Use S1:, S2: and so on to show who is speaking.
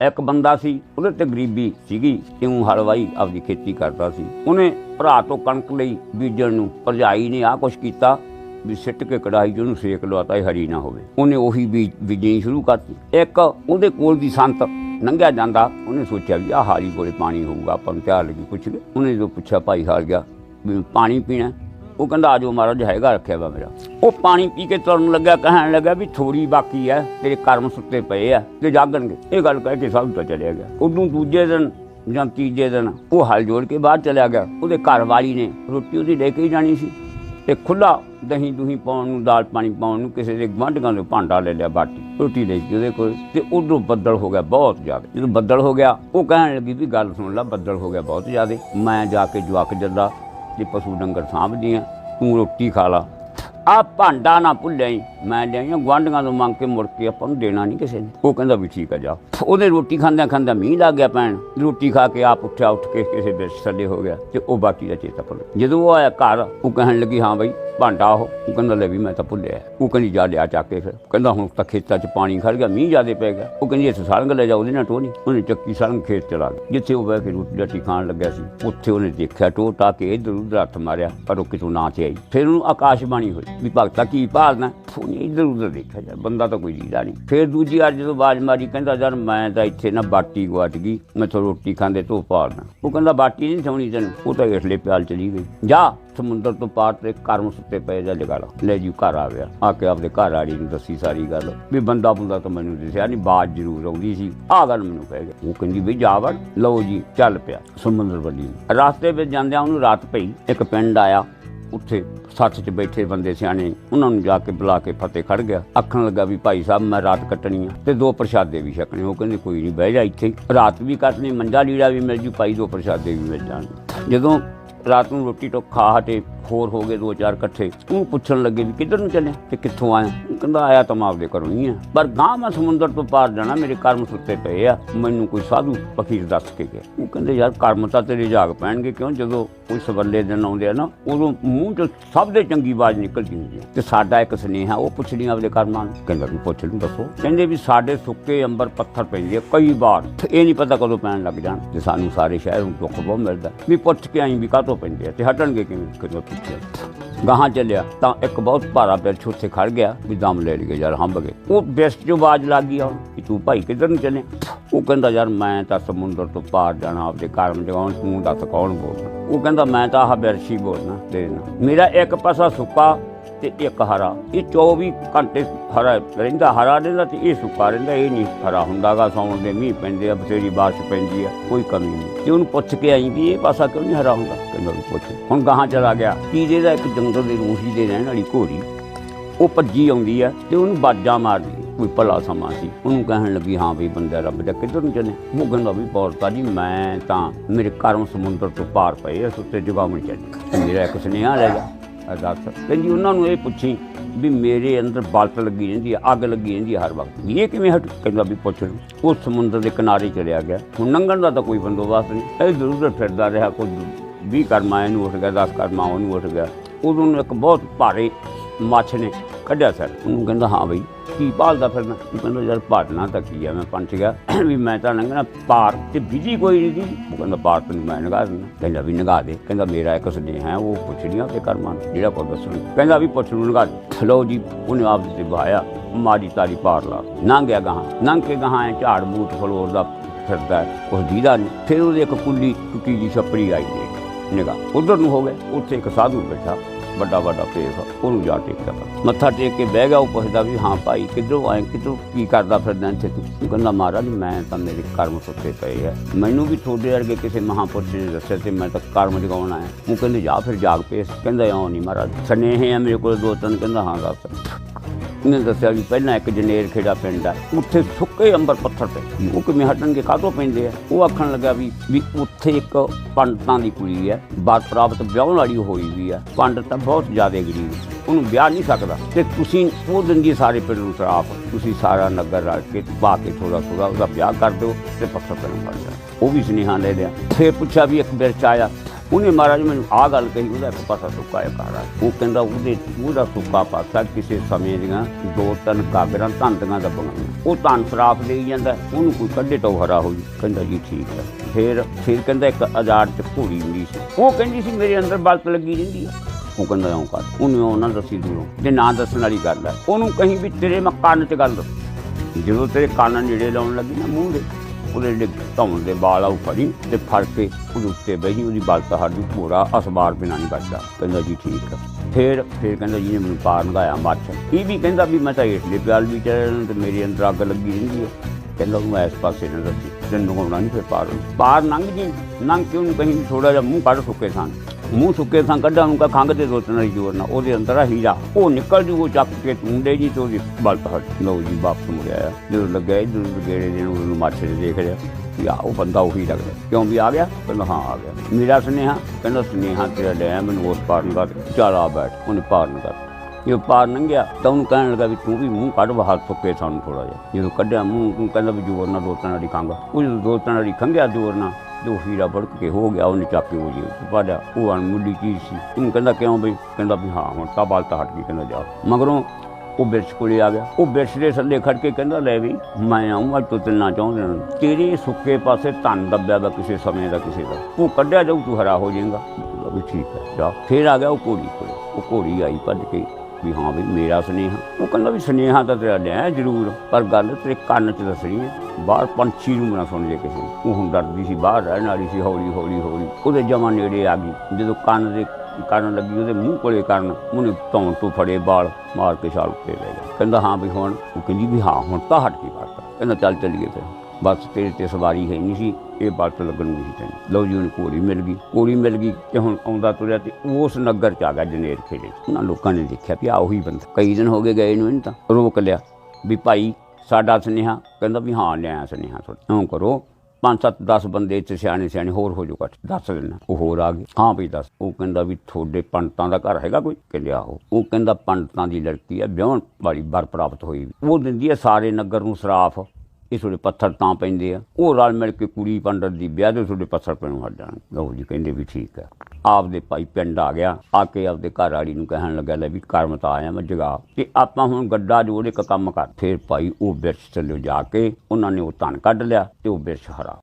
S1: ਇੱਕ ਬੰਦਾ ਸੀ, ਉਹਦੇ ਤੇ ਗਰੀਬੀ ਸੀਗੀ, ਕਿਉਂ ਹਲਵਾਈ ਆਪਦੀ ਖੇਤੀ ਕਰਦਾ ਸੀ। ਉਹਨੇ ਭਰਾ ਤੋਂ ਕਣਕ ਲਈ ਬੀਜਣ ਨੂੰ ਭਰਜਾਈ ਨੇ ਆਹ ਕੁਛ ਕੀਤਾ ਵੀ ਸਿੱਟ ਕੇ ਕੜਾਈ 'ਚ ਉਹਨੂੰ ਸੇਕ ਲਵਾਤਾ ਇਹ ਹਰੀ ਨਾ ਹੋਵੇ। ਉਹਨੇ ਉਹੀ ਬੀਜ ਬੀਜਣੀ ਸ਼ੁਰੂ ਕਰਤੀ। ਇੱਕ ਉਹਦੇ ਕੋਲ ਦੀ ਸੰਤ ਲੰਘਿਆ ਜਾਂਦਾ, ਉਹਨੇ ਸੋਚਿਆ ਵੀ ਆਹ ਹਾਲੀ ਕੋਲੇ ਪਾਣੀ ਹੋਊਗਾ, ਆਪਾਂ ਨੂੰ ਧਿਆਨ ਲੱਗੀ ਪੁੱਛ ਗਏ ਉਹਨੇ ਜਦੋਂ ਪੁੱਛਿਆ, ਭਾਈ ਹਾਲ ਗਿਆ? ਵੀ ਪਾਣੀ ਪੀਣਾ। ਉਹ ਕਹਿੰਦਾ ਆਜੋ ਮਹਾਰਾਜ, ਹੈਗਾ ਰੱਖਿਆ ਵਾ ਮੇਰਾ। ਉਹ ਪਾਣੀ ਪੀ ਕੇ ਤੁਰਨ ਲੱਗਾ ਕਹਿਣ ਲੱਗਾ ਵੀ ਥੋੜੀ ਬਾਕੀ ਐ ਤੇਰੇ ਕਰਮ ਸੁੱਤੇ ਪਏ ਆ, ਤੇ ਜਾਗਣਗੇ। ਇਹ ਗੱਲ ਕਹਿ ਕੇ ਸਭ ਤੋਂ ਚਲਿਆ ਗਿਆ। ਉਦੋਂ ਦੂਜੇ ਦਿਨ ਜਾਂ ਤੀਜੇ ਦਿਨ ਉਹ ਹਲ ਜੋੜ ਕੇ ਬਾਹਰ ਚਲਿਆ ਗਿਆ। ਉਹਦੇ ਘਰ ਵਾਲੀ ਨੇ ਰੋਟੀ ਉਹਦੀ ਲੈ ਕੇ ਜਾਣੀ ਸੀ। ਤੇ ਖੁੱਲਾ ਦਹੀਂ ਦੁਹੀਂ ਪਾਉਣ ਨੂੰ, ਦਾਲ ਪਾਣੀ ਪਾਉਣ ਨੂੰ ਕਿਸੇ ਦੇ ਗਵਾਂਢੀਆਂ ਦੇ ਭਾਂਡਾ ਲੈ ਲਿਆ ਬਾਟੀ, ਰੋਟੀ ਲੈ ਕੇ ਉਹਦੇ ਕੋਲ। ਤੇ ਉਦੋਂ ਬੱਦਲ ਹੋ ਗਿਆ ਬਹੁਤ ਜ਼ਿਆਦਾ। ਜਦੋਂ ਬੱਦਲ ਹੋ ਗਿਆ, ਉਹ ਕਹਿਣ ਲੱਗੀ ਵੀ, ਗੱਲ ਸੁਣ ਲੈ, ਬੱਦਲ ਹੋ ਗਿਆ ਬਹੁਤ ਜ਼ਿਆਦਾ। ਮੈਂ ਜਾ ਕੇ ਜਵਾਕ ਜੱਦਾ ਤੇ ਪਸ਼ੂ ਡੰਗਰ ਸਾਂਭਦੀ ਆ ਤੂੰ ਰੋਟੀ ਖਾ ਲਾ। ਆ ਭਾਂਡਾ ਨਾ ਭੁੱਲਿਆ ਈ, ਮੈਂ ਲਿਆਈਆਂ ਗਵਾਂਢੀਆਂ ਤੋਂ ਮੰਗ ਕੇ ਮੁੜ ਕੇ ਆਪਾਂ ਨੂੰ ਦੇਣਾ ਨਹੀਂ ਕਿਸੇ ਨੇ। ਉਹ ਕਹਿੰਦਾ ਵੀ ਠੀਕ ਆ, ਜਾ। ਉਹਦੇ ਰੋਟੀ ਖਾਂਦਿਆਂ ਖਾਂਦਿਆਂ ਮੀਂਹ ਲੱਗ ਗਿਆ ਪੈਣ ਰੋਟੀ ਖਾ ਕੇ ਆਪ ਉੱਠਿਆ, ਉੱਠ ਕੇ ਕਿਸੇ ਵਿੱਚ ਥੱਲੇ ਹੋ ਗਿਆ ਤੇ ਉਹ ਬਾਕੀ ਦਾ ਚੇਤਾ ਭੁੱਲ ਜਦੋਂ ਉਹ ਆਇਆ ਘਰ, ਉਹ ਕਹਿਣ ਲੱਗੀ, ਹਾਂ ਬਈ ਭਾਂਡਾ ਉਹ ਉਹ ਕਹਿੰਦਾ ਲੈ ਵੀ ਮੈਂ ਤਾਂ ਭੁੱਲਿਆ। ਉਹ ਕਹਿੰਦੀ ਜਾ ਲਿਆ ਚੱਕ ਕੇ ਫਿਰ। ਕਹਿੰਦਾ ਹੁਣ ਤਾਂ ਖੇਤਾਂ 'ਚ ਪਾਣੀ ਖੜ ਗਿਆ, ਮੀਂਹ ਜ਼ਿਆਦੇ ਪੈ ਗਿਆ। ਉਹ ਕਹਿੰਦੀ ਇੱਥੇ ਸਾਲੰਗ ਲੈ ਜਾ, ਉਹਦੇ ਨਾਲ ਟੋਹ ਨਹੀਂ। ਉਹਨੇ ਚੱਕੀ ਸਾਲੰਗ ਖੇਤ ਚਲਾ ਗਿਆ ਜਿੱਥੇ ਉਹ ਬਹਿ ਕੇ ਰੋਟੀ ਰਾਟੀ ਖਾਣ ਲੱਗਿਆ ਸੀ, ਉੱਥੇ ਉਹਨੇ ਦੇਖਿਆ ਟੋਹ ਟਾ ਕੇ ਇਧਰ ਉਧਰ ਹੱਥ ਮਾਰਿਆ, ਪਰ ਉਹ ਕਿਤੋਂ ਨਾ ਤੇ ਆਈ। ਫਿਰ ਉਹਨੂੰ ਆਕਾਸ਼ਬਾਣੀ ਹੋਈ, ਵੀ ਭਗਤਾ ਕੀ ਭਾਲਦਾ ਉਹਨੇ ਇੱਧਰ ਉੱਧਰ ਦੇਖਿਆ ਯਾਰ ਬੰਦਾ ਤਾਂ ਕੋਈ ਲੀਦਾ ਨਹੀਂ। ਫਿਰ ਦੂਜੀ ਵਾਰ ਜਦੋਂ ਆਵਾਜ਼ ਮਾਰੀ, ਕਹਿੰਦਾ, ਯਾਰ ਮੈਂ ਤਾਂ ਇੱਥੇ ਨਾ ਬਾਟੀ ਗਵਾਚ ਗਈ ਮੈਥੋਂ ਰੋਟੀ ਖਾਂਦੇ ਧੋ ਭਾਲਦਾ। ਉਹ ਕਹਿੰਦਾ, ਬਾਟੀ ਨਹੀਂ ਸੌਣੀ ਤੈਨੂੰ, ਉਹ ਤਾਂ ਹੇਠਲੇ ਪਿਆਲ ਚਲੀ ਗਈ। ਜਾ, ਸਮੁੰਦਰ ਤੋਂ ਪਾਰ ਤੇ ਕਰਮ ਸੁੱਤੇ ਪਏ ਜਾ ਜਗਾ ਲਾ। ਲੈ ਜੀ, ਘਰ ਆ ਗਿਆ। ਆ ਕੇ ਆਪਦੇ ਘਰ ਵਾਲੀ ਨੂੰ ਦੱਸੀ ਸਾਰੀ ਗੱਲ। ਵੀ ਬੰਦਾ ਬੰਦਾ ਤਾਂ ਮੈਨੂੰ ਦਿਸਿਆ ਨਹੀਂ ਬਾਤ ਜ਼ਰੂਰ ਆਉਂਦੀ ਸੀ। ਆ ਗੱਲ ਮੈਨੂੰ ਕਹਿ ਗਿਆ ਉਹ ਕਹਿੰਦੀ ਵੀ ਜਾ ਵੜ, ਲਓ ਜੀ, ਚੱਲ ਪਿਆ ਸਮੁੰਦਰ ਵੱਡੀ ਰਸਤੇ ਵਿੱਚ ਜਾਂਦਿਆਂ ਉਹਨੂੰ ਰਾਤ ਪਈ, ਇੱਕ ਪਿੰਡ ਆਇਆ। ਉੱਥੇ ਸੱਥ 'ਚ ਬੈਠੇ ਬੰਦੇ ਸਿਆਣੇ, ਉਹਨਾਂ ਨੂੰ ਜਾ ਕੇ ਬੁਲਾ ਕੇ ਫਤਿਹ ਖੜ ਗਿਆ। ਆਖਣ ਲੱਗਾ ਵੀ ਭਾਈ ਸਾਹਿਬ, ਮੈਂ ਰਾਤ ਕੱਟਣੀ ਆ ਤੇ ਦੋ ਪ੍ਰਸ਼ਾਦੇ ਵੀ ਛਕਣੇ। ਉਹ ਕਹਿੰਦੇ, ਕੋਈ ਨਹੀਂ, ਬਹਿ ਜਾ ਇੱਥੇ। ਰਾਤ ਵੀ ਕੱਟਣੀ, ਮੰਜਾ ਲੀੜਾ ਵੀ ਮਿਲ ਜੂ, ਭਾਈ ਦੋ ਪ੍ਰਸ਼ਾਦੇ ਵੀ ਮਿਲ ਜਾਣ ਜਦੋਂ ਰਾਤ ਨੂੰ ਰੋਟੀ ਟੋਕ ਖਾ ਹਟੇ ਹੋਰ ਹੋ ਗਏ ਦੋ ਚਾਰ ਇਕੱਠੇ ਉਹ ਪੁੱਛਣ ਲੱਗੇ ਵੀ ਕਿੱਧਰ ਨੂੰ ਚੱਲੇ ਤੇ ਕਿੱਥੋਂ ਆਇਆ ਕਹਿੰਦਾ ਆਇਆ ਤਾਂ ਮੈਂ ਆਪਦੇ ਘਰੋਂ ਹੀ ਆ। ਪਰ ਗਾਂ ਮੈਂ ਸਮੁੰਦਰ ਤੋਂ ਪਾਰ ਜਾਣਾ, ਮੇਰੇ ਕਰਮ ਸੁੱਤੇ ਪਏ ਆ। ਮੈਨੂੰ ਕੋਈ ਸਾਧੂ ਫਕੀਰ ਦੱਸ ਕੇ ਗਿਆ। ਉਹ ਕਹਿੰਦੇ, ਯਾਰ, ਕਰਮ ਤਾਂ ਤੇਰੇ ਜਾਗ ਪੈਣਗੇ ਕਿਉਂ? ਜਦੋਂ ਕੋਈ ਸਵੱਲੇ ਦਿਨ ਆਉਂਦੇ ਆ ਨਾ, ਉਦੋਂ ਮੂੰਹ ਤੋਂ ਸਭ ਦੇ ਚੰਗੀ ਆਵਾਜ਼ ਨਿਕਲਦੀ ਹੁੰਦੀ ਹੈ। ਤੇ ਸਾਡਾ ਇੱਕ ਸੁਨੇਹਾ, ਉਹ ਪੁੱਛਣੀ ਆਪਦੇ ਕਰਮਾਂ ਨੂੰ। ਕਹਿੰਦਾ ਵੀ ਪੁੱਛ ਲੂੰ ਦੱਸੋ। ਕਹਿੰਦੇ ਵੀ ਸਾਡੇ ਸੁੱਕੇ ਅੰਬਰ ਪੱਥਰ ਪੈਂਦੇ ਆ ਕਈ ਵਾਰ। ਇਹ ਨਹੀਂ ਪਤਾ ਕਦੋਂ ਪੈਣ ਲੱਗ ਜਾਣ। ਤੇ ਸਾਨੂੰ ਸਾਰੇ ਸ਼ਹਿਰ ਨੂੰ ਦੁੱਖ ਬਹੁਤ ਮਿਲਦਾ। ਵੀ ਪੁੱਛ ਕੇ ਆਈ ਵੀ ਕਾਹਤੋਂ ਪੈਂਦੇ ਆ? ਤੇ ਹਟਣਗੇ ਕਿਵੇਂ? ਕਦੋਂ ਪੁੱਛਿਆ। ਗਾਹਾਂ ਚੱਲਿਆ, ਤਾਂ ਇੱਕ ਬਹੁਤ ਭਾਰਾ ਬਿਰਛ ਉੱਥੇ ਖੜ ਗਿਆ, ਵੀ ਦਮ ਲੈ ਲਈਏ, ਯਾਰ ਹੰਬ ਗਏ ਉਹ ਬਿਰਛ ਚੋਂ ਆਵਾਜ਼ ਲੱਗ ਗਈ ਹੁਣ ਕਿ ਤੂੰ ਭਾਈ ਕਿੱਧਰ ਨੂੰ ਚੱਲੇ? ਉਹ ਕਹਿੰਦਾ, ਯਾਰ ਮੈਂ ਤਾਂ ਸਮੁੰਦਰ ਤੋਂ ਪਾਰ ਜਾਣਾ, ਆਪਦੇ ਕਰਮ ਜਗਾਉਣ ਤੂੰ ਦੱਸ ਕੌਣ ਬੋਲਦਾ? ਉਹ ਕਹਿੰਦਾ, ਮੈਂ ਤਾਂ ਆਹ ਬਿਰਛ ਹੀ ਬੋਲਣਾ ਤੇਰੇ ਨਾਲ। ਮੇਰਾ ਇੱਕ ਪਾਸਾ ਸੁੱਕਾ ਤੇ ਇੱਕ ਹਰਾ। ਇਹ 24 ਘੰਟੇ ਹਰਾ ਰਹਿੰਦਾ ਹਰਾ ਰਹਿੰਦਾ ਤੇ ਇਹ ਸੁੱਕਾ ਰਹਿੰਦਾ, ਇਹ ਨਹੀਂ ਹਰਾ ਹੁੰਦਾਗਾ, ਸੌਣ ਦੇ ਮੀਂਹ ਪੈਂਦੇ ਆ, ਬਥੇਰੀ ਬਾਰਿਸ਼ ਪੈਂਦੀ ਆ, ਕੋਈ ਕਮੀ ਨਹੀਂ। ਤੇ ਉਹਨੂੰ ਪੁੱਛ ਕੇ ਆਈ ਵੀ ਇਹ ਪਾਸਾ ਕਿਉਂ ਨਹੀਂ ਹਰਾ ਹੁੰਦਾ? ਕਹਿੰਦਾ ਵੀ ਪੁੱਛ। ਹੁਣ ਗਾਹਾਂ ਚਲਾ ਗਿਆ। ਕੀੜੇ ਦਾ ਇੱਕ ਜੰਗਲ ਦੇ ਰੂਹੀ ਦੇ ਰਹਿਣ ਵਾਲੀ ਘੋੜੀ, ਉਹ ਭੱਜੀ ਆਉਂਦੀ ਆ ਤੇ ਉਹਨੂੰ ਬਾਜਾਂ ਮਾਰਦੀ ਕੋਈ ਭਲਾ ਸਮਾਂ ਸੀ। ਉਹਨੂੰ ਕਹਿਣ ਲੱਗੀ, ਹਾਂ ਵੀ ਬੰਦਾ ਰੱਬ ਦਾ ਕਿੱਧਰ ਨੂੰ ਚੱਲੇ? ਉਹ ਦਾ ਵੀ ਪੌਰਤਾ ਜੀ ਮੈਂ ਤਾਂ ਮੇਰੇ ਘਰੋਂ ਸਮੁੰਦਰ ਤੋਂ ਪਾਰ ਪਏ ਆ ਉੱਤੇ ਜਗਾਵਣ ਚੱਲੀ। ਮੇਰਾ ਇੱਕ ਸੁਨੇਹਾ ਲੈ ਗਿਆ ਅਰਦਾਸ ਕਹਿੰਦੀ ਉਹਨਾਂ ਨੂੰ ਇਹ ਪੁੱਛੀ ਵੀ ਮੇਰੇ ਅੰਦਰ ਬਲਤ ਲੱਗੀ ਰਹਿੰਦੀ ਆ, ਅੱਗ ਲੱਗੀ ਰਹਿੰਦੀ ਆ ਹਰ ਵਕਤ। ਵੀ ਇਹ ਕਿਵੇਂ ਹਟ ਕਹਿੰਦਾ ਵੀ ਪੁੱਛ ਲਓ। ਉਹ ਸਮੁੰਦਰ ਦੇ ਕਿਨਾਰੇ ਚਲਿਆ ਗਿਆ। ਹੁਣ ਲੰਘਣ ਦਾ ਤਾਂ ਕੋਈ ਬੰਦੋਬਸਤ ਨਹੀਂ। ਇਹ ਜ਼ਰੂਰ ਫਿਰਦਾ ਰਿਹਾ, ਕੋਈ 20 ਕਰਮਾ ਇਹਨੂੰ ਉੱਠ ਗਿਆ 10 ਕਰਮਾ ਉਹਨੂੰ ਉੱਠ ਗਿਆ। ਉਦੋਂ ਇੱਕ ਬਹੁਤ ਭਾਰੇ ਮੱਛ ਨੇ ਕੱਢਿਆ ਸਰ। ਉਹਨੂੰ ਕਹਿੰਦਾ, ਹਾਂ ਬਈ ਕੀ ਭਾਲਦਾ ਫਿਰਨਾ ਉਹ ਕਹਿੰਦਾ ਯਾਰ ਭਾਲਣਾ ਤਾਂ ਕੀ ਆ? ਮੈਂ ਪੰਚ ਗਿਆ। ਵੀ ਮੈਂ ਤਾਂ ਲੰਘਣਾ ਪਾਰ ਤੇ ਬਿਜ਼ੀ ਕੋਈ ਨਹੀਂ ਸੀ। ਉਹ ਕਹਿੰਦਾ ਪਾਰ ਤੈਨੂੰ ਮੈਂ ਨਗਾ ਦਿੰਦਾ। ਕਹਿੰਦਾ ਵੀ ਨਗਾ ਦੇ। ਕਹਿੰਦਾ ਮੇਰਾ ਇੱਕ ਸੁਨੇਹਾ ਹੈ, ਉਹ ਪੁੱਛਣੀਆਂ ਤੇ ਕਰਮਾਂ ਜਿਹੜਾ ਕੋ ਦੱਸਣ। ਕਹਿੰਦਾ ਵੀ ਪੁੱਛ ਨੂੰ ਨਗਾ ਦੇ। ਲਓ ਜੀ, ਉਹਨੇ ਆਪ ਦੇ ਵਾਇਆ ਮਾਰੀ ਤਾਰੀ ਪਾਰ ਲਾ। ਲੰਘ ਗਾਹਾਂ। ਨੰਗ ਕੇ ਗਾਹਾਂ ਐਂ ਝਾੜ ਬੂਟ ਫਲੋਰ ਦਾ ਫਿਰਦਾ ਉਹ ਦੀਦਾ ਨਹੀਂ। ਫਿਰ ਉਹਦੇ ਇੱਕ ਕੁੱਲੀ ਟੁੱਟੀ ਜੀ ਛੱਪੜੀ ਆਈ ਨਿਗਾ। ਉਧਰ ਨੂੰ ਹੋ ਗਏ ਉੱਥੇ ਇੱਕ ਸਾਧੂ ਬੈਠਾ। ਵੱਡਾ ਵੱਡਾ ਫੇਸ ਉਹਨੂੰ ਜਾ ਟੇਕਿਆ ਮੱਥਾ ਟੇਕ ਕੇ ਬਹਿ ਗਿਆ, ਉਹ ਪੁੱਛਦਾ ਵੀ, ਹਾਂ ਭਾਈ, ਕਿੱਧਰੋਂ ਆਏ? ਕਿੱਧਰੋਂ ਕੀ ਕਰਦਾ ਫਿਰਦਾ ਇੱਥੇ ਤੂੰ? ਕਹਿੰਦਾ, ਮਹਾਰਾਜ, ਮੈਂ ਤਾਂ ਮੇਰੇ ਕਰਮ ਸੁੱਤੇ ਪਏ ਆ। ਮੈਨੂੰ ਵੀ ਤੁਹਾਡੇ ਵਰਗੇ ਕਿਸੇ ਮਹਾਪੁਰਸ਼ ਨੇ ਦੱਸਿਆ ਤੇ ਮੈਂ ਤਾਂ ਕਰਮ ਜਗਾਉਣ ਆਇਆ। ਉਹ ਕਹਿੰਦੇ, ਜਾ ਫਿਰ, ਜਾਗ ਪੇਸ। ਕਹਿੰਦਾ, ਆਉ ਨਹੀਂ ਮਹਾਰਾਜ। ਸਨੇਹ ਆ ਮੇਰੇ ਕੋਲ ਦੋ ਤਿੰਨ। ਕਹਿੰਦਾ, ਹਾਂ, ਦੱਸ। ਉਹਨੇ ਦੱਸਿਆ ਵੀ ਪਹਿਲਾਂ ਇੱਕ ਜਨੇਰ ਖੇੜਾ ਪਿੰਡ ਆ, ਉੱਥੇ ਸੁੱਕੇ ਅੰਬਰ ਪੱਥਰ ਪਏ। ਉਹ ਕਿਵੇਂ ਹਟਣਗੇ ਕਾਹਤੋਂ ਪੈਂਦੇ ਆ? ਉਹ ਆਖਣ ਲੱਗਾ ਵੀ ਵੀ ਉੱਥੇ ਇੱਕ ਪੰਡਤਾਂ ਦੀ ਕੁੜੀ ਹੈ ਬਾਤ ਪ੍ਰਾਪਤ ਵਿਆਹਣ ਵਾਲੀ ਹੋਈ ਵੀ ਆ, ਪੰਡਤ ਤਾਂ ਬਹੁਤ ਜ਼ਿਆਦਾ ਗਰੀਬ ਉਹਨੂੰ ਵਿਆਹ ਨਹੀਂ ਸਕਦਾ। ਤੇ ਤੁਸੀਂ ਉਹ ਦਿੰਦੀ ਸਾਰੇ ਪਿੰਡ ਨੂੰ ਸ਼ਰਾਪ, ਤੁਸੀਂ ਸਾਰਾ ਨਗਰ ਰਲ ਕੇ ਪਾ ਕੇ ਥੋੜਾ ਥੋੜਾ ਉਹਦਾ ਵਿਆਹ ਕਰ ਦਿਓ ਤੇ ਪੱਥਰ ਪੈਣ ਲੱਗ ਜਾ ਉਹ ਵੀ ਸੁਨੇਹਾ ਲੈ ਲਿਆ। ਫੇਰ ਪੁੱਛਿਆ ਵੀ ਇੱਕ ਬਿਰਚ ਆਇਆ ਉਹਨੇ ਮਹਾਰਾਜ ਮੈਨੂੰ ਆਹ ਗੱਲ ਕਹੀ, ਉਹਦਾ ਇੱਕ ਪਾਸਾ ਸੁੱਕਾ ਹੈ ਕਾਰਾ ਉਹ ਕਹਿੰਦਾ ਉਹਦੇ, ਉਹਦਾ ਸੁੱਕਾ ਪਾਸਾ ਕਿਸੇ ਸਮੇਂ ਦੀਆਂ ਦੋ ਤਿੰਨ ਕਾਗਰਾਂ ਧੰਦੀਆਂ ਦੱਬਣੀਆਂ ਉਹ ਧਨ ਸਰਾਫ ਦੇਈ ਜਾਂਦਾ, ਉਹਨੂੰ ਕੋਈ ਕੱਢੇ ਤੋਂ ਹਰਾ ਹੋਈ ਕਹਿੰਦਾ ਜੀ ਠੀਕ ਹੈ। ਫਿਰ ਫਿਰ ਕਹਿੰਦਾ ਇੱਕ ਆਜ਼ਾਦ ਚ ਘੋੜੀ ਹੁੰਦੀ ਸੀ। ਉਹ ਕਹਿੰਦੀ ਸੀ, ਮੇਰੇ ਅੰਦਰ ਬਲਤ ਲੱਗੀ ਰਹਿੰਦੀ ਹੈ ਉਹ ਕਹਿੰਦਾ ਆਉਂ ਕਰ, ਉਹਨੇ ਉਹਨਾਂ ਦੱਸੀ ਦੂਰੋਂ। ਤੇ ਨਾ ਦੱਸਣ ਵਾਲੀ ਗੱਲ ਹੈ ਉਹਨੂੰ ਕਹੀਂ ਵੀ ਤੇਰੇ ਮੈਂ ਕੰਨ 'ਚ ਗੱਲ ਦੱਸ। ਜਦੋਂ ਤੇਰੇ ਕੰਨ ਨੇੜੇ ਲਾਉਣ ਲੱਗੀ ਨਾ ਮੂੰਹ ਦੇ ਉਹਦੇ ਜਿਹੜੇ ਧੌਣ ਦੇ ਵਾਲ ਆ ਉਹ ਫੜੀ ਤੇ ਫੜ ਕੇ ਉਹਦੇ ਉੱਤੇ ਬੈਠੀ ਉਹਦੀ ਬਲ ਤੁਹਾਡੀ ਪੂਰਾ ਅਸਬਾਰ ਬਿਨਾਂ ਨਹੀਂ ਬਚਦਾ। ਕਹਿੰਦਾ ਜੀ ਠੀਕ ਆ। ਫਿਰ ਫਿਰ ਕਹਿੰਦਾ ਜੀ ਨੇ ਮੈਨੂੰ ਪਾਰ ਨਗਾਇਆ ਮੱਛ। ਇਹ ਵੀ ਕਹਿੰਦਾ ਵੀ ਮੈਂ ਤਾਂ ਹੇਠਲੇ ਪਿਆਲ ਵੀ ਚੜ੍ਹਨ ਤੇ ਮੇਰੇ ਅੰਦਰ ਅੱਗ ਲੱਗੀ ਰਹਿੰਦੀ ਹੈ ਕਹਿੰਦਾ ਉਹਨੂੰ ਇਸ ਪਾਸੇ ਨਾ ਦੱਸੀ ਤੈਨੂੰ ਹੋਣਾ ਨਹੀਂ ਫਿਰ ਪਾਰ ਪਾਰ ਲੰਘ ਜੀ। ਲੰਘ ਕੇ ਉਹਨੂੰ ਕਹੀਂ ਥੋੜਾ ਜਿਹਾ ਮੂੰਹ ਕੱਢ ਸੁੱਕੇ ਥਾਂ। ਮੂੰਹ ਸੁੱਕੇ ਥਾਂ ਕੱਢਾ ਉਹਨੂੰ ਕਹ ਖੰਗ ਤੇ ਦੋ ਤਿੰਨ ਜੋਰ ਨਾ ਉਹਦੇ ਅੰਦਰ ਆ ਹੀਰਾ। ਉਹ ਨਿਕਲ ਜੂ, ਉਹ ਚੱਕ ਕੇ ਮੁੰਡੇ ਜੀ ਤੋਂ ਉਹਦੀ ਬਲਤ ਹਟ। ਲਓ ਜੀ, ਵਾਪਸ ਮੁੜਿਆ ਆ। ਜਦੋਂ ਲੱਗਿਆ ਇਧਰ ਗੇੜੇ ਦੇ ਨੂੰ ਮਾਛੇ ਦੇ ਦੇਖ ਲਿਆ ਵੀ ਆ ਉਹ ਬੰਦਾ ਉਹੀ ਲੱਗਦਾ। ਕਿਉਂ ਵੀ ਆ ਗਿਆ? ਕਹਿੰਦਾ, ਹਾਂ, ਆ ਗਿਆ। ਮੇਰਾ ਸੁਨੇਹਾ? ਕਹਿੰਦਾ, ਸੁਨੇਹਾ ਤੇਰਾ ਲੈ ਮੈਨੂੰ ਉਸ ਪਾਰ ਨੂੰ ਕਰ ਚੱਲ ਆ ਬੈਠ। ਉਹਨੇ ਪਾਰ ਨੂੰ ਕਰ ਇਹ ਪਾਰ ਲੰਘਿਆ, ਤਾਂ ਉਹਨੂੰ ਕਹਿਣ ਲੱਗਾ ਵੀ ਤੂੰ ਵੀ ਮੂੰਹ ਕੱਢ ਬਾਹਰ ਸੁੱਕੇ ਸਾਨੂੰ ਥੋੜਾ ਜਿਹਾ। ਜਦੋਂ ਕੱਢਿਆ ਮੂੰਹ ਤੂੰ ਕਹਿੰਦਾ ਵੀ ਜੋਰ ਨਾਲ ਦੋ ਤਿੰਨ ਖੰਗ ਉਹ ਜਦੋਂ ਦੋ ਵਾਲੀ ਵਾਰੀ ਖੰਗਿਆ ਜੋਰ ਨਾਲ ਜੋ ਹੀਰਾ ਵੜਕ ਕੇ ਹੋ ਗਿਆ, ਉਹਨੇ ਚੱਕ ਕੇ ਉਹ ਜੇ ਪਾੜਿਆ। ਉਹ ਅਣਮੁੱਲੀ ਚੀਜ਼ ਸੀ। ਉਹਨੂੰ ਕਹਿੰਦਾ, ਕਿਉਂ ਬਈ? ਕਹਿੰਦਾ, ਵੀ ਹਾਂ, ਹੁਣ ਤਾਂ ਬਾਲ ਹਟ ਗਈ ਕਹਿੰਦਾ, ਜਾ। ਮਗਰੋਂ ਉਹ ਬਿਰਛ ਕੋਲੇ ਆ ਗਿਆ। ਉਹ ਬਿਰਛ ਦੇ ਥੱਲੇ ਖੜ ਕੇ ਕਹਿੰਦਾ, ਲੈ ਵੀ ਮੈਂ ਆਉਂ ਅੱਜ ਤੋਂ ਚੱਲਣਾ ਚਾਹੁੰਦਾ ਤੇਰੇ ਸੁੱਕੇ ਪਾਸੇ ਧਨ ਦੱਬਿਆ ਦਾ ਕਿਸੇ ਸਮੇਂ ਦਾ ਕਿਸੇ ਦਾ। ਉਹ ਕੱਢਿਆ ਜਾਊ, ਤੂੰ ਹਰਾ ਹੋ ਜਾਏਗਾ। ਵੀ ਠੀਕ ਹੈ, ਜਾ। ਫਿਰ ਆ ਗਿਆ ਉਹ ਘੋੜੀ ਕੋਲੇ। ਉਹ ਘੋੜੀ ਆਈ ਭੱਜ ਕੇ। ਵੀ ਹਾਂ ਵੀ ਮੇਰਾ ਸੁਨੇਹਾ। ਉਹ ਕਹਿੰਦਾ ਵੀ ਸੁਨੇਹਾ ਤਾਂ ਤੇਰਾ ਲਿਆ ਜ਼ਰੂਰ, ਪਰ ਗੱਲ ਤੇਰੇ ਕੰਨ 'ਚ ਦੱਸਣੀ ਹੈ। ਬਾਹਰ ਪੰਛੀ ਨੂੰ ਨਾ ਸੁਣ ਜੇ ਕਿਸੇ ਨੂੰ। ਉਹ ਹੁਣ ਡਰਦੀ ਸੀ, ਬਾਹਰ ਰਹਿਣ ਵਾਲੀ ਸੀ, ਹੌਲੀ ਹੌਲੀ ਹੌਲੀ। ਉਹਦੇ ਜਮਾਂ ਨੇੜੇ ਆ ਗਈ। ਜਦੋਂ ਕੰਨ ਦੇ ਕਰਨ ਲੱਗੀ, ਉਹਦੇ ਮੂੰਹ ਕੋਲੇ ਕਰਨ ਉਹਨੇ ਧੌਣ ਤੋਂ ਫੜੇ ਬਾਲ ਮਾਰ ਕੇ ਛਾਲ ਉੱਤੇ ਲੈ ਗਿਆ ਕਹਿੰਦਾ, ਹਾਂ ਵੀ ਹੁਣ। ਉਹ ਕਹਿੰਦੀ ਵੀ ਹਾਂ, ਹੁਣ ਤਾਂ ਹਟ ਗਈ ਬਾਤ ਕਹਿੰਦਾ, ਚੱਲ ਚੱਲੀਏ ਫਿਰ। ਬਸ ਤੇਰੇ ਤੇ ਸਵਾਰੀ ਹੈ ਨਹੀਂ ਸੀ। ਇਹ ਬਾਤ ਲੱਗਣ ਨਹੀਂ ਸੀ ਲਓ ਜੀ ਉਹਨੂੰ ਘੋੜੀ ਮਿਲ ਗਈ। ਘੋੜੀ ਮਿਲ ਗਈ ਤੇ ਹੁਣ ਆਉਂਦਾ ਤੁਰਿਆ ਤੇ ਉਸ ਨਗਰ ਚ ਆ ਗਿਆ ਜਨੇਰ ਖੇੜੇ ਉਹਨਾਂ ਲੋਕਾਂ ਨੇ ਦੇਖਿਆ ਵੀ ਆ ਉਹੀ ਬੰਦਾ। ਕਈ ਦਿਨ ਹੋ ਗਏ ਗਏ ਨੂੰ ਇਹਨੂੰ ਤਾਂ। ਰੋਕ ਲਿਆ ਵੀ ਭਾਈ ਸਾਡਾ ਸੁਨੇਹਾ, ਕਹਿੰਦਾ ਵੀ ਹਾਂ, ਲਿਆਇਆ ਸੁਨੇਹਾ ਤੁਹਾਡਾ। ਇਉਂ ਕਰੋ, ਪੰਜ ਸੱਤ 10 ਬੰਦੇ ਇੱਥੇ ਸਿਆਣੇ ਸਿਆਣੇ ਹੋਰ ਹੋ ਜਾਓ ਘੱਟ ਦੱਸ ਦੇਣਾ ਉਹ ਹੋਰ ਆ ਗਏ। ਹਾਂ ਵੀ ਦੱਸ। ਉਹ ਕਹਿੰਦਾ ਵੀ ਤੁਹਾਡੇ ਪੰਡਤਾਂ ਦਾ ਘਰ ਹੈਗਾ ਕੋਈ? ਕਹਿੰਦੇ ਆਹੋ। ਉਹ ਕਹਿੰਦਾ ਪੰਡਤਾਂ ਦੀ ਲੜਕੀ ਹੈ ਵਿਆਹਣ ਵਾਲੀ ਬਰ ਪ੍ਰਾਪਤ ਹੋਈ। ਵੀ। ਉਹ ਦਿੰਦੀ ਹੈ ਸਾਰੇ ਨਗਰ ਨੂੰ ਸਰਾਫ। ਇਹ ਤੁਹਾਡੇ ਪੱਥਰ ਤਾਂ ਪੈਂਦੇ ਆ। ਉਹ ਰਲ ਮਿਲ ਕੇ ਕੁੜੀ ਪੰਡਤ ਦੀ ਵਿਆਹ ਦੇ ਤੁਹਾਡੇ ਪੱਥਰ ਪੈਣੋਂ ਹਟ ਜਾਣ। ਲਓ ਜੀ, ਕਹਿੰਦੇ ਵੀ ਠੀਕ ਹੈ ਆਪਦੇ ਭਾਈ ਪਿੰਡ ਆ ਗਿਆ, ਆ ਕੇ ਆਪਦੇ ਘਰ ਵਾਲੀ ਨੂੰ ਕਹਿਣ ਲੱਗਾ ਲੈ ਵੀ ਕਰਮ ਤਾਂ ਆਇਆ ਮੈਂ ਜਗਾ। ਤੇ ਆਪਾਂ ਹੁਣ ਗੱਡਾ ਜੋੜ ਇੱਕ ਕੰਮ ਕਰ। ਫਿਰ ਭਾਈ ਉਹ ਬਿਰਛ ਥੱਲੇ ਜਾ ਕੇ ਉਹਨਾਂ ਨੇ ਉਹ ਧਨ ਕੱਢ ਲਿਆ ਤੇ ਉਹ ਬਿਰਛ ਹਰਾ।